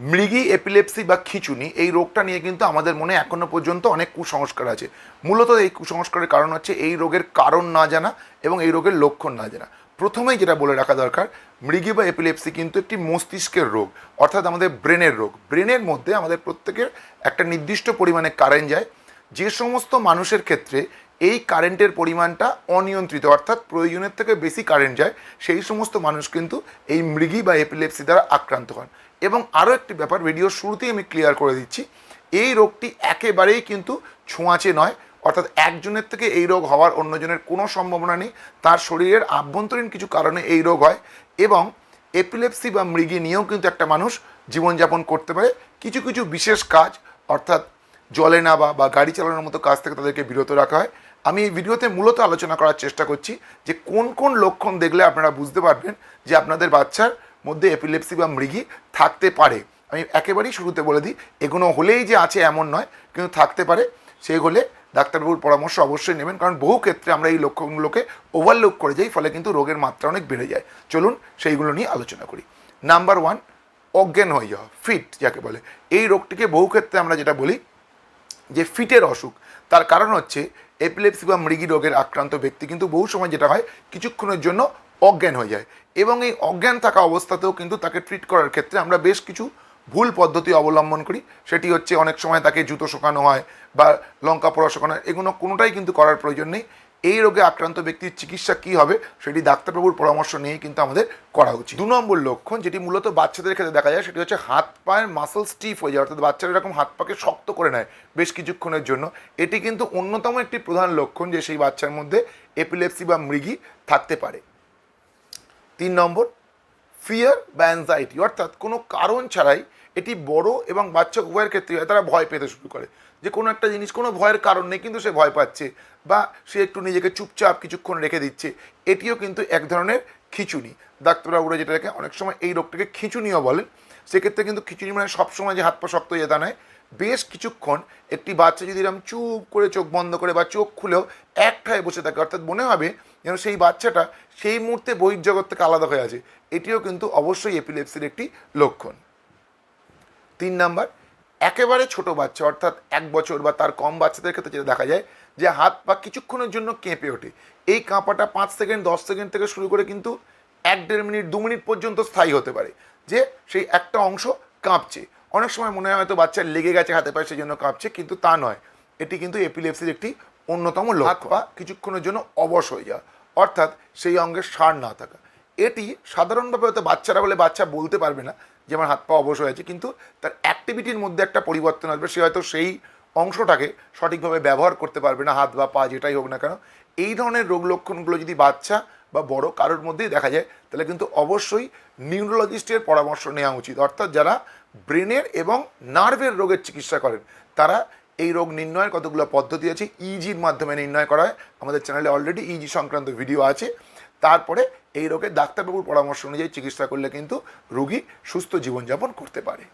মৃগী epilepsy বা খিচুনি, এই রোগটা নিয়ে কিন্তু আমাদের মনে এখনও পর্যন্ত অনেক কুসংস্কার আছে। মূলত এই কুসংস্কারের কারণ হচ্ছে এই রোগের কারণ না জানা এবং এই রোগের লক্ষণ না জানা। প্রথমেই যেটা বলে রাখা দরকার, মৃগী বা এপিলেপসি কিন্তু একটি মস্তিষ্কের রোগ, অর্থাৎ আমাদের ব্রেনের রোগ। ব্রেনের মধ্যে আমাদের প্রত্যেকের একটা নির্দিষ্ট পরিমাণে কারেন্ট যায়। যে সমস্ত মানুষের ক্ষেত্রে এই কারেন্টের পরিমাণটা অনিয়ন্ত্রিত, অর্থাৎ প্রয়োজনের থেকে বেশি কারেন্ট যায়, সেই সমস্ত মানুষ কিন্তু এই মৃগি বা এপিলেপসি দ্বারা আক্রান্ত হন। এবং আরও একটি ব্যাপার ভিডিওর শুরুতেই আমি ক্লিয়ার করে দিচ্ছি, এই রোগটি একেবারেই কিন্তু ছোঁয়াচে নয়, অর্থাৎ একজনের থেকে এই রোগ হওয়ার অন্যজনের কোনো সম্ভাবনা নেই, তার শরীরের আভ্যন্তরীণ কিছু কারণে এই রোগ হয় এবং এপিলেপসি বা মৃগি নিয়েও কিন্তু একটা মানুষ জীবনযাপন করতে পারে। কিছু কিছু বিশেষ কাজ, অর্থাৎ জলে নাবা বা গাড়ি চালানোর মতো কাজ থেকে তাদেরকে বিরত রাখা হয়। আমি এই ভিডিওতে মূলত আলোচনা করার চেষ্টা করছি যে কোন কোন লক্ষণ দেখলে আপনারা বুঝতে পারবেন যে আপনাদের বাচ্চার মধ্যে এপিলেপসি বা মৃগী থাকতে পারে। আমি একেবারেই শুরুতে বলে দিই এগুলো হলেই যে আছে এমন নয়, কিন্তু থাকতে পারে। সেই হলে ডাক্তারবাবুর পরামর্শ অবশ্যই নেবেন, কারণ বহু ক্ষেত্রে আমরা এই লক্ষণগুলোকে ওভারলুক করে যাই, ফলে কিন্তু রোগের মাত্রা অনেক বেড়ে যায়। চলুন সেইগুলো নিয়ে আলোচনা করি। নাম্বার ওয়ান অজ্ঞান হয়ে যাওয়া ফিট যাকে বলে। এই রোগটিকে বহু ক্ষেত্রে আমরা যেটা বলি যে ফিটের অসুখ, তার কারণ হচ্ছে এপিলেপসি বা মৃগী রোগের আক্রান্ত ব্যক্তি কিন্তু বহু সময় যেটা হয়, কিছুক্ষণের জন্য অজ্ঞান হয়ে যায়। এবং এই অজ্ঞান থাকা অবস্থাতেও কিন্তু তাকে ট্রিট করার ক্ষেত্রে আমরা বেশ কিছু ভুল পদ্ধতি অবলম্বন করি। সেটি হচ্ছে অনেক সময় তাকে জুতো শোকানো হয় বা লঙ্কা পোড়া শোকানো হয়, এগুলো কোনোটাই কিন্তু করার প্রয়োজন নেই। এই রোগে আক্রান্ত ব্যক্তির চিকিৎসা কি হবে সেটি ডাক্তারবাবুর পরামর্শ নিয়ে কিন্তু আমাদের করা উচিত। দু নম্বর লক্ষণ যেটি মূলত বাচ্চাদের ক্ষেত্রে দেখা যায়, সেটি হচ্ছে হাত পায়ের মাসল স্টিফ হয়ে যায় অর্থাৎ বাচ্চারা এরকম হাত পাকে শক্ত করে নেয় বেশ কিছুক্ষণের জন্য। এটি কিন্তু অন্যতম একটি প্রধান লক্ষণ যে সেই বাচ্চার মধ্যে এপিলেপসি বা মৃগী থাকতে পারে। তিন নম্বর ফিয়ার বা অ্যাংজাইটি অর্থাৎ কোনো কারণ ছাড়াই এটি বড় এবং বাচ্চা উভয়ের ক্ষেত্রে হয়, তারা ভয় পেতে শুরু করে। যে কোনো একটা জিনিস, কোনো ভয়ের কারণ নেই, কিন্তু সে ভয় পাচ্ছে বা সে একটু নিজেকে চুপচাপ কিছুক্ষণ রেখে দিচ্ছে, এটিও কিন্তু এক ধরনের খিচুনি। ডাক্তারবাবুরা যেটাকে অনেক সময় এই রোগটাকে খিচুনিও বলেন। সেক্ষেত্রে কিন্তু খিচুনি মানে সবসময় যে হাত পা শক্ত হয়ে নয় বেশ কিছুক্ষণ একটি বাচ্চা যদি এরকম চুপ করে চোখ বন্ধ করে বা চোখ খুলেও একঠায় বসে থাকে, অর্থাৎ মনে হবে যেন সেই বাচ্চাটা সেই মুহূর্তে বহির্জগৎ থেকে আলাদা হয়ে আছে, এটিও কিন্তু অবশ্যই এপিলেপসির একটি লক্ষণ। তিন নাম্বার, একেবারে ছোট বাচ্চা, অর্থাৎ এক বছর বা তার কম বাচ্চাদের ক্ষেত্রে যেটা দেখা যায় যে হাত পা কিছুক্ষণের জন্য কেঁপে ওঠে। এই কাঁপাটা পাঁচ সেকেন্ড, দশ সেকেন্ড থেকে শুরু করে কিন্তু এক দেড় মিনিট, দু মিনিট পর্যন্ত স্থায়ী হতে পারে, যে সেই একটা অংশ কাঁপছে। অনেক সময় মনে হয় হয়তো বাচ্চার লেগে গেছে হাতে পায়ে সেই জন্য কাঁপছে, কিন্তু তা নয়। এটি কিন্তু এপিলেপসির একটি অন্যতম লক্ষ্য। বা কিছুক্ষণের জন্য অবশ হয়ে যাওয়া। অর্থাৎ সেই অঙ্গের সার না থাকা। এটি সাধারণভাবে হয়তো বাচ্চারা বলে, বাচ্চা বলতে পারবে না যে আমার হাত পা অবশ হয়েছে কিন্তু তার অ্যাক্টিভিটির মধ্যে একটা পরিবর্তন আসবে। সে হয়তো সেই অংশটাকে সঠিকভাবে ব্যবহার করতে পারবে না, হাত বা পা যেটাই হোক না কেন। এই ধরনের রোগ লক্ষণগুলো যদি বাচ্চা বা বড় কারোর মধ্যেই দেখা যায়, তাহলে কিন্তু অবশ্যই নিউরোলজিস্টের পরামর্শ নেওয়া উচিত। অর্থাৎ যারা ব্রেনের এবং নার্ভের রোগের চিকিৎসা করেন, তারা এই রোগ নির্ণয়ের কতগুলো পদ্ধতি আছে ইজির মাধ্যমে নির্ণয় করা হয়। আমাদের চ্যানেলে অলরেডি ইজি সংক্রান্ত ভিডিও আছে। তারপরে এই রোগে ডাক্তারবাবুর পরামর্শ অনুযায়ী চিকিৎসা করলে কিন্তু রুগী সুস্থ জীবনযাপন করতে পারে।